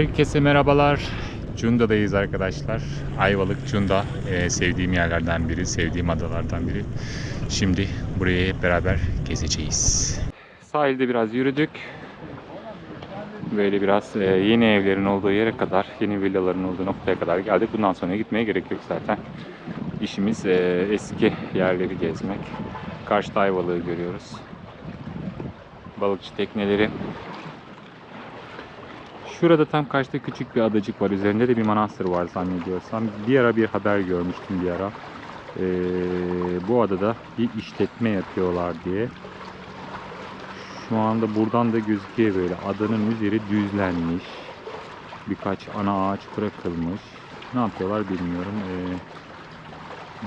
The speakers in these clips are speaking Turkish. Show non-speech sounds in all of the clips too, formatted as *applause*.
Herkese merhabalar. Cunda'dayız arkadaşlar. Ayvalık Cunda e, sevdiğim yerlerden biri, sevdiğim adalardan biri. Şimdi burayı hep beraber gezeceğiz. Sahilde biraz yürüdük. Böyle biraz e, yeni evlerin olduğu yere kadar, yeni villaların olduğu noktaya kadar geldik. Bundan sonra gitmeye gerek yok zaten. İşimiz e, eski yerleri gezmek. Karşıda Ayvalık'ı görüyoruz. Balıkçı tekneleri. Şurada tam karşıda küçük bir adacık var. Üzerinde de bir manastır var zannediyorsam. Bir ara bir haber görmüştüm bir ara. Ee, bu adada bir işletme yapıyorlar diye. Şu anda buradan da gözüküyor böyle. Adanın üzeri düzlenmiş. Birkaç ana ağaç bırakılmış. Ne yapıyorlar bilmiyorum. Ee,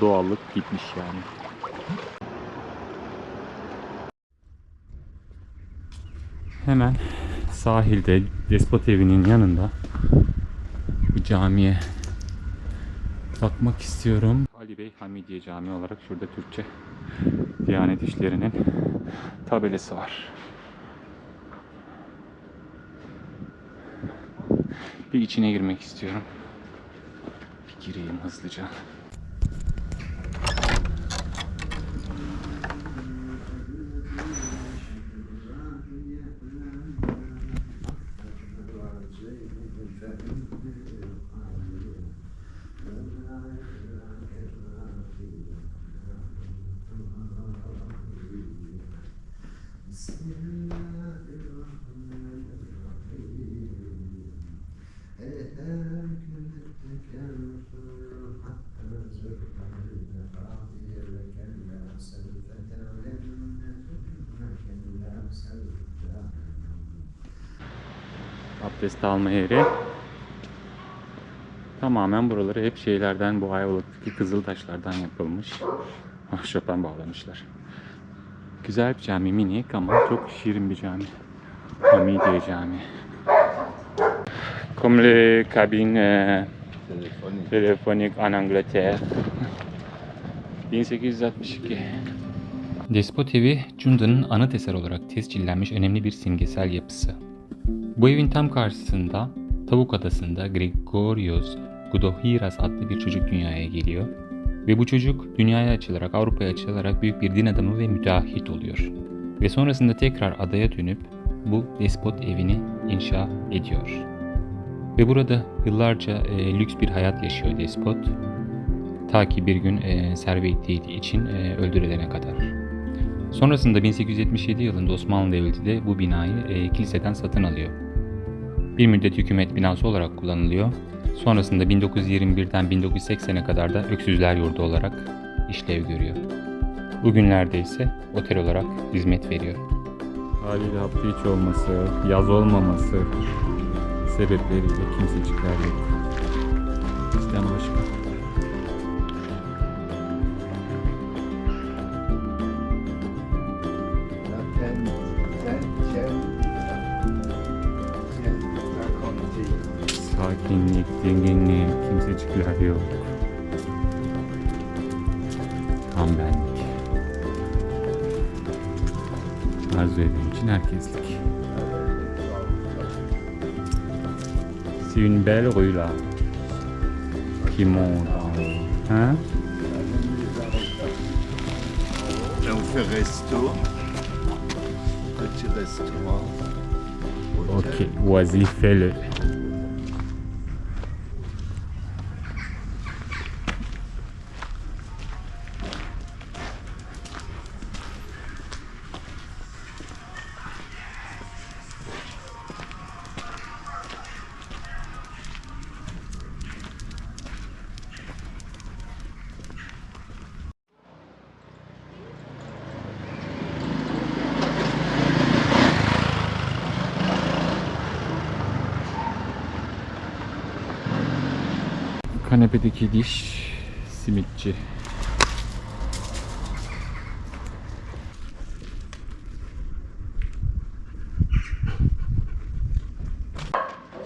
doğallık gitmiş yani. Hemen sahilde Despot evinin yanında bu camiye bakmak istiyorum. Ali Bey Hamidiye Camii olarak şurada Türkçe Diyanet İşleri'nin tabelası var. Bir içine girmek istiyorum. Bir gireyim hızlıca. Abdest alma yeri. Tamamen buraları hep şeylerden bu Ayvalık'taki kızıl taşlardan yapılmış. Ahşaptan bağlamışlar. Güzel bir cami minik ama çok şirin bir cami. Hamidiye Cami. Comme les cabines euh, téléphoniques en Angleterre. 1862. Despot evi Cunda'nın anıt eser olarak tescillenmiş önemli bir simgesel yapısı. Bu evin tam karşısında Tavuk Adası'nda Gregorios Gudohiras adlı bir çocuk dünyaya geliyor. Ve bu çocuk dünyaya açılarak, Avrupa'ya açılarak büyük bir din adamı ve müteahhit oluyor. Ve sonrasında tekrar adaya dönüp bu despot evini inşa ediyor. Ve burada yıllarca e, lüks bir hayat yaşıyor despot. Ta ki bir gün e, servet için e, öldürülene kadar. Sonrasında 1877 yılında Osmanlı Devleti de bu binayı e, kiliseden satın alıyor. Bir müddet hükümet binası olarak kullanılıyor. Sonrasında 1921'den 1980'e kadar da Öksüzler Yurdu olarak işlev görüyor. Bugünlerde ise otel olarak hizmet veriyor. Haliyle hafta içi olması, yaz olmaması sebepleriyle kimsecikler yok. Bizden başka. Arzu eden için herkeslik. C'est une belle rue là. Qui monte. Hein? Là, on fait resto. Petit restaurant. Ok, vas-y, fais-le. Kanepedeki diş simitçi.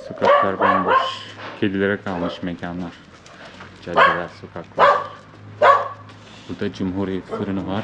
Sokaklar bomboş. Kedilere kalmış mekanlar. Caddeler, sokaklar. Burada Cumhuriyet fırını var.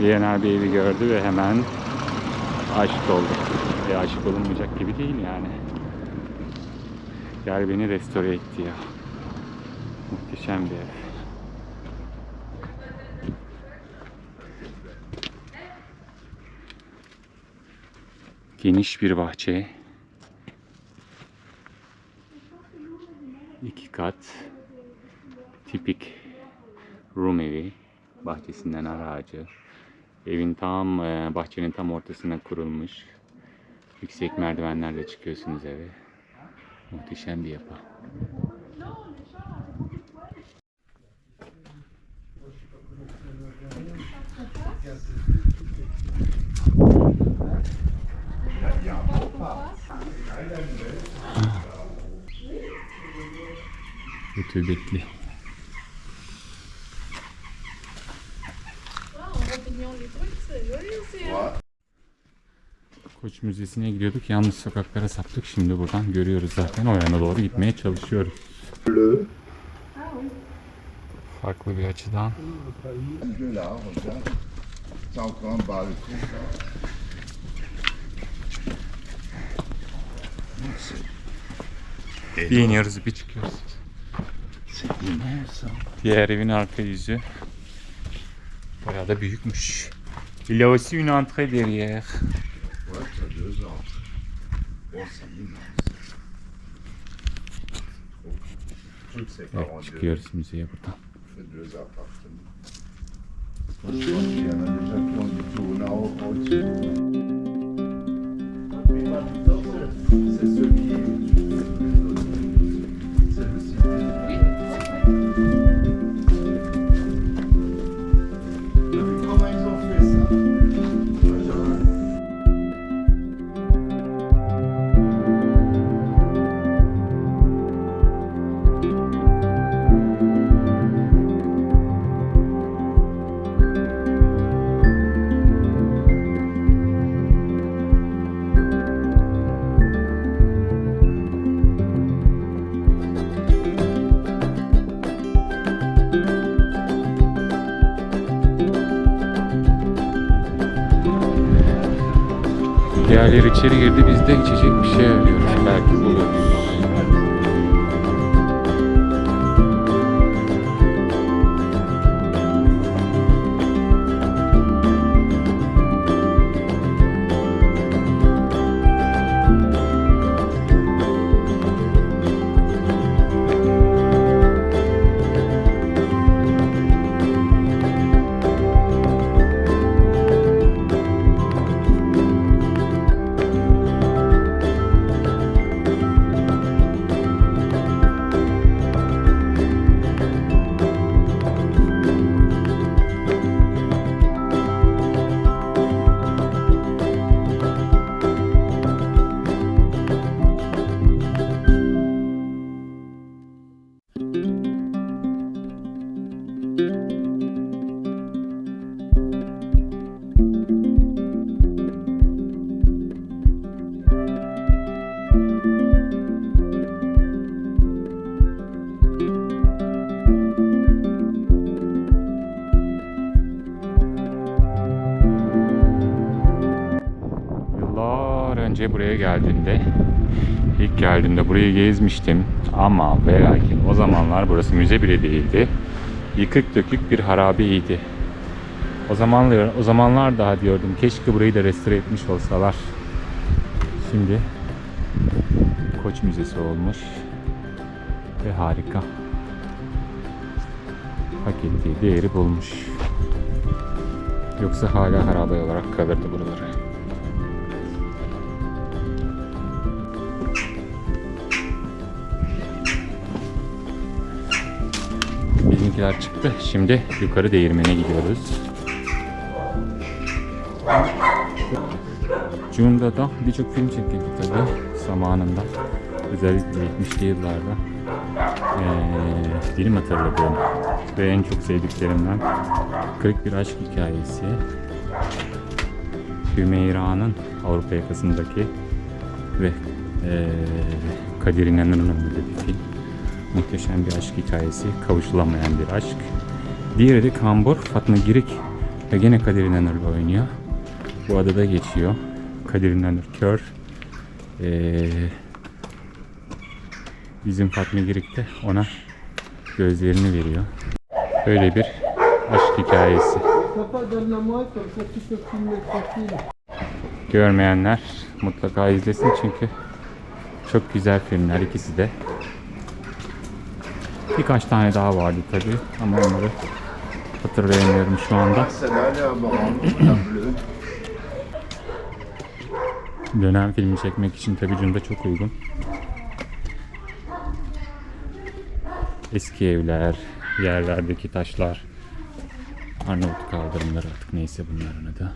Yener bir evi gördü ve hemen aşık oldu. Ve aşık olunmayacak gibi değil yani. Gel beni restore et diyor. Muhteşem bir ev. Geniş bir bahçe. İki kat. Tipik Rum evi. Bahçesinden ar ağacı. Evin tam, e, bahçenin tam ortasına kurulmuş. Yüksek merdivenlerle çıkıyorsunuz eve. Muhteşem bir yapı. Rutubetli. Ah, en repeignant les trucs, c'est joli aussi. Hein Koç Müzesi'ne gidiyorduk. Yanlış sokaklara saptık. Şimdi buradan görüyoruz zaten. O yana doğru gitmeye çalışıyoruz. Farklı bir açıdan. Bir iniyoruz bir çıkıyoruz. Diğer evin arka yüzü. Bayağı da büyükmüş. Il y a aussi une entrée derrière. Au-dessus. Mais maintenant, c'est- c'est celui Diğerleri içeri girdi. Biz de içecek bir şey önce buraya geldiğimde ilk geldiğimde burayı gezmiştim ama ve lakin o zamanlar burası müze bile değildi. Yıkık dökük bir harabeydi. O zamanlar o zamanlar daha diyordum keşke burayı da restore etmiş olsalar. Şimdi Koç Müzesi olmuş ve harika. Hak ettiği değeri bulmuş. Yoksa hala harabe olarak kalırdı buraları. Bizimkiler çıktı. Şimdi yukarı değirmene gidiyoruz. Cunda'da birçok film çekildi tabi zamanında. Özellikle 70'li yıllarda. Ee, benim hatırladığım ve en çok sevdiklerimden kırık bir aşk hikayesi. Hümeyra'nın Avrupa yakasındaki ve eee Kadir İnanır'ın bir film. Muhteşem bir aşk hikayesi, kavuşulamayan bir aşk. Diğeri de Kambur, Fatma Girik ve gene Kadir İnanır'la oynuyor. Bu adada geçiyor. Kadir İnanır kör. Eee, bizim Fatma Girik de ona gözlerini veriyor. Böyle bir aşk hikayesi. Görmeyenler mutlaka izlesin çünkü çok güzel filmler ikisi de. Birkaç tane daha vardı tabi ama onları hatırlayamıyorum şu anda. *clears throat* Dönem filmi çekmek için tabi Cunda çok uygun. Eski evler, yerlerdeki taşlar, Arnavut kaldırımları artık neyse bunların adı.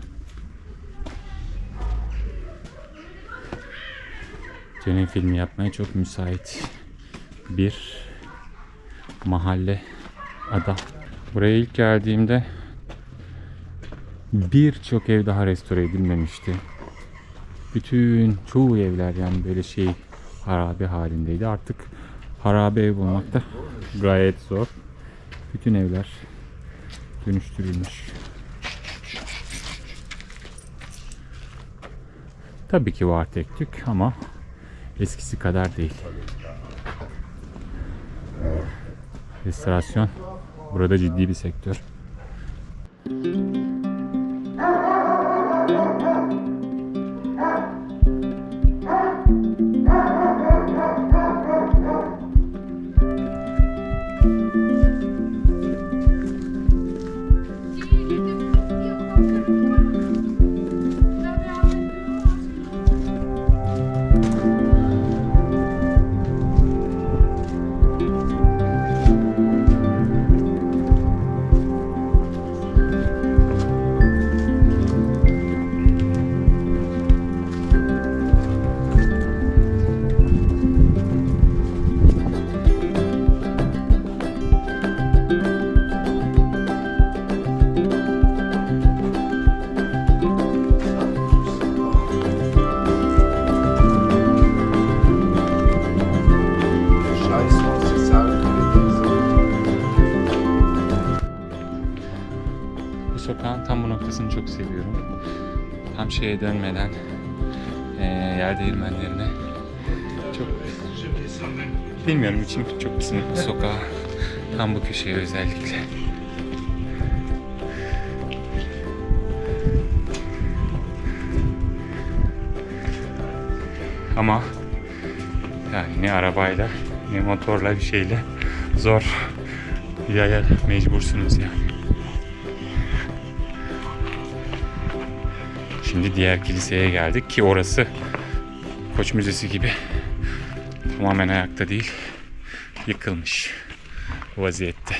Dönem filmi yapmaya çok müsait bir mahalle, ada. Buraya ilk geldiğimde birçok ev daha restore edilmemişti bütün çoğu evler yani böyle şey harabe halindeydi. Artık harabe ev bulmak da gayet zor. Bütün evler dönüştürülmüş. Tabii ki var tek tük ama eskisi kadar değil. Restorasyon burada ciddi bir sektör. Il tam bu noktasını çok seviyorum. Tam şeye dönmeden eee yer değirmenlerine çok bilmiyorum içim çok bu sokağa. Tam bu köşeye özellikle. Ama yani ne arabayla ne motorla bir şeyle zor. Yaya mecbursunuz yani. Şimdi diğer kiliseye geldik ki orası Koç Müzesi gibi tamamen ayakta değil yıkılmış vaziyette.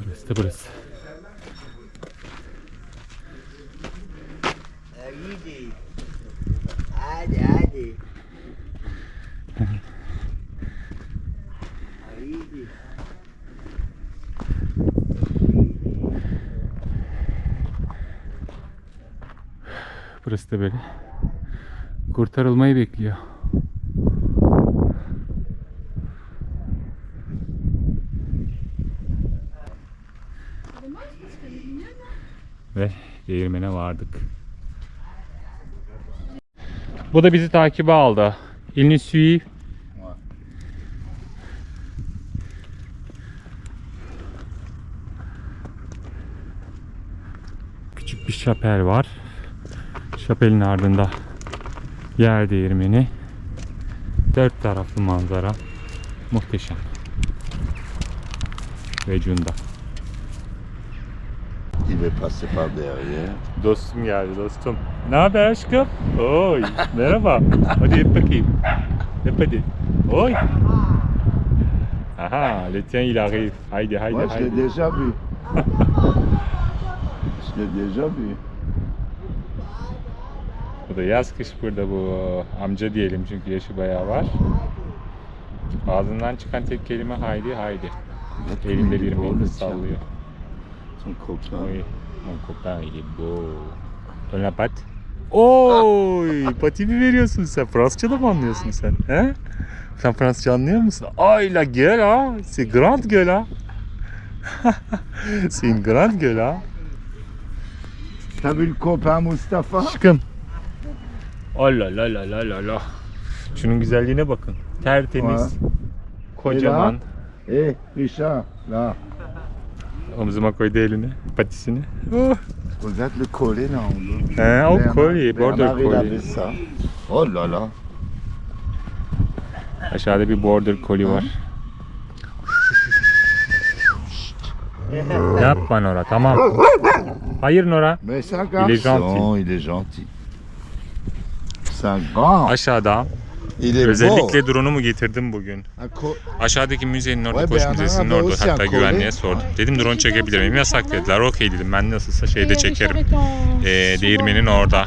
Burası da burası. Hadi Burası da böyle kurtarılmayı bekliyor. Ve değirmene vardık. Bu da bizi takibe aldı. Suit. Ouais. Küçük bir şapel var. Şapelin ardında yer değirmeni. Dört taraflı manzara. Muhteşem. Ve Cunda. Il veut passer par derrière. Dostum geldi dostum. Ne haber aşkım? Oy *laughs* merhaba. Hadi yap bakayım. Yap hadi. Oy. Aha le tien il arrive. Haydi haydi Ouais, je l'ai haydi. déjà vu. je l'ai *laughs* déjà vu. Bu da yaz kış burada bu amca diyelim çünkü yaşı bayağı var. Ağzından çıkan tek kelime haydi haydi. Elinde bir mendil sallıyor. il est beau. Donne la patte. Oy, *laughs* pati mi veriyorsun sen? Fransızca da mı anlıyorsun sen? He? Sen Fransızca anlıyor musun? Ay la gueule ha. C'est grande gueule ha. *laughs* C'est une grande gueule ha. T'as vu le copain Mustapha Aşkım. Oh la la la la la la. Şunun güzelliğine bakın. Tertemiz. Kocaman. Eh, Richard, là. Omzuma koydu elini, patisini. Oh. Regarde le collet là en haut. He, o Bernard- kolye, border Bernard, il avait ça. Oh là là. Aşağıda bir border collie var. Yapma Nora, tamam. Hayır Nora. Mais c'est un garçon, il est gentil. Aşağıda Il est özellikle drone'u mu getirdim bugün? Aşağıdaki müzenin orada, koç müzesinin orada. Hatta güvenliğe sordum. Dedim drone çekebilir miyim? Yasak dediler. Okey dedim. Ben nasılsa şeyde çekerim. Ee, değirmenin orada.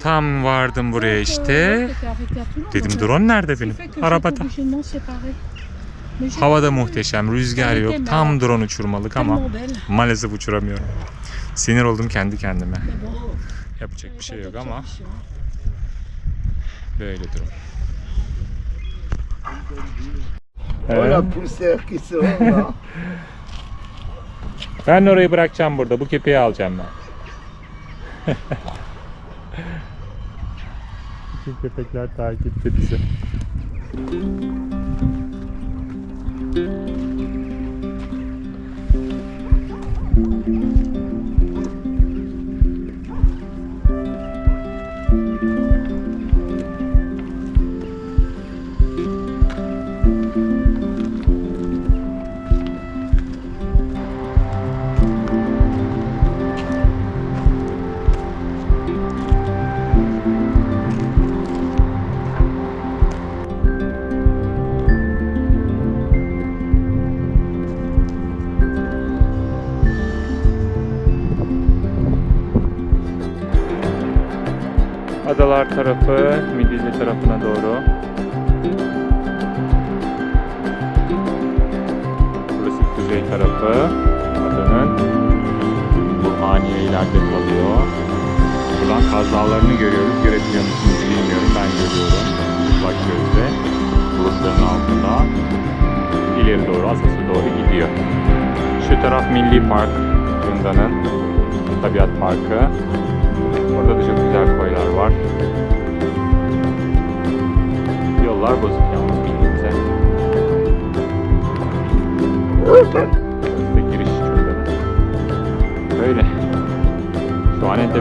Tam vardım buraya işte. Dedim drone nerede benim? Arabada. Havada muhteşem, rüzgar yok. Tam drone uçurmalık ama maalesef uçuramıyorum. Sinir oldum kendi kendime. Yapacak bir şey yok ama böyle durum. Sort là. *laughs* Ben orayı bırakacağım burada. Bu kepeği alacağım ben. *laughs* Bütün köpekler takipte bizi. Adalar tarafı, Midilli tarafına doğru. Burası kuzey tarafı adanın. Burhaniye ileride kalıyor. Buradan Kaz Dağları'nı görüyoruz. Görebiliyor musunuz bilmiyorum. Ben görüyorum. Bak gözle. Bulutların altında. İleri doğru, Asas'a doğru gidiyor. Şu taraf Milli Park. Cunda'nın Tabiat Parkı. Orada da çok güzel koylar var. Yollar bozuk yalnız bildiğinize. Burası giriş şurada. Böyle. Şu an en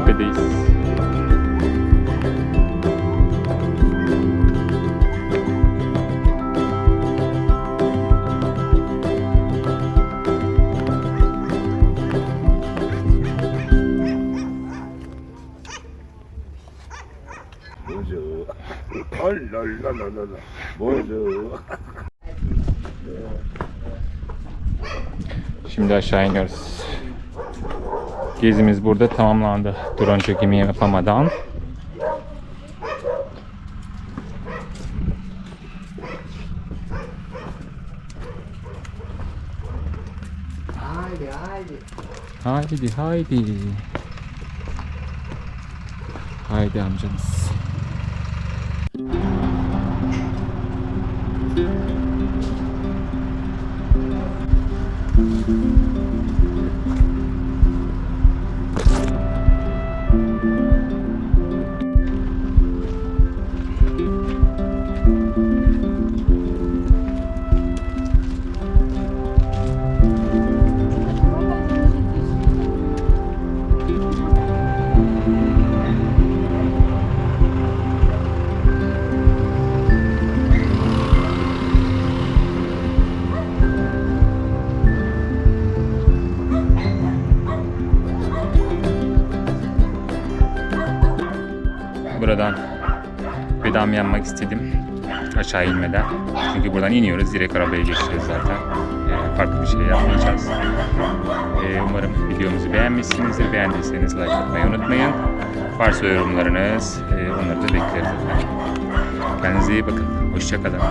là là là. Bonjour. Şimdi aşağı iniyoruz. Gezimiz burada tamamlandı. Drone çekimi yapamadan. Haydi haydi. Haydi haydi. Haydi amcamız. Yanmak istedim. Aşağı inmeden. Çünkü buradan iniyoruz. Direkt arabaya geçeceğiz zaten. Ee, farklı bir şey yapmayacağız. Ee, umarım videomuzu beğenmişsinizdir. Beğendiyseniz like atmayı unutmayın. Varsa yorumlarınız, e, onları da bekleriz efendim. Kendinize iyi bakın. Hoşçakalın.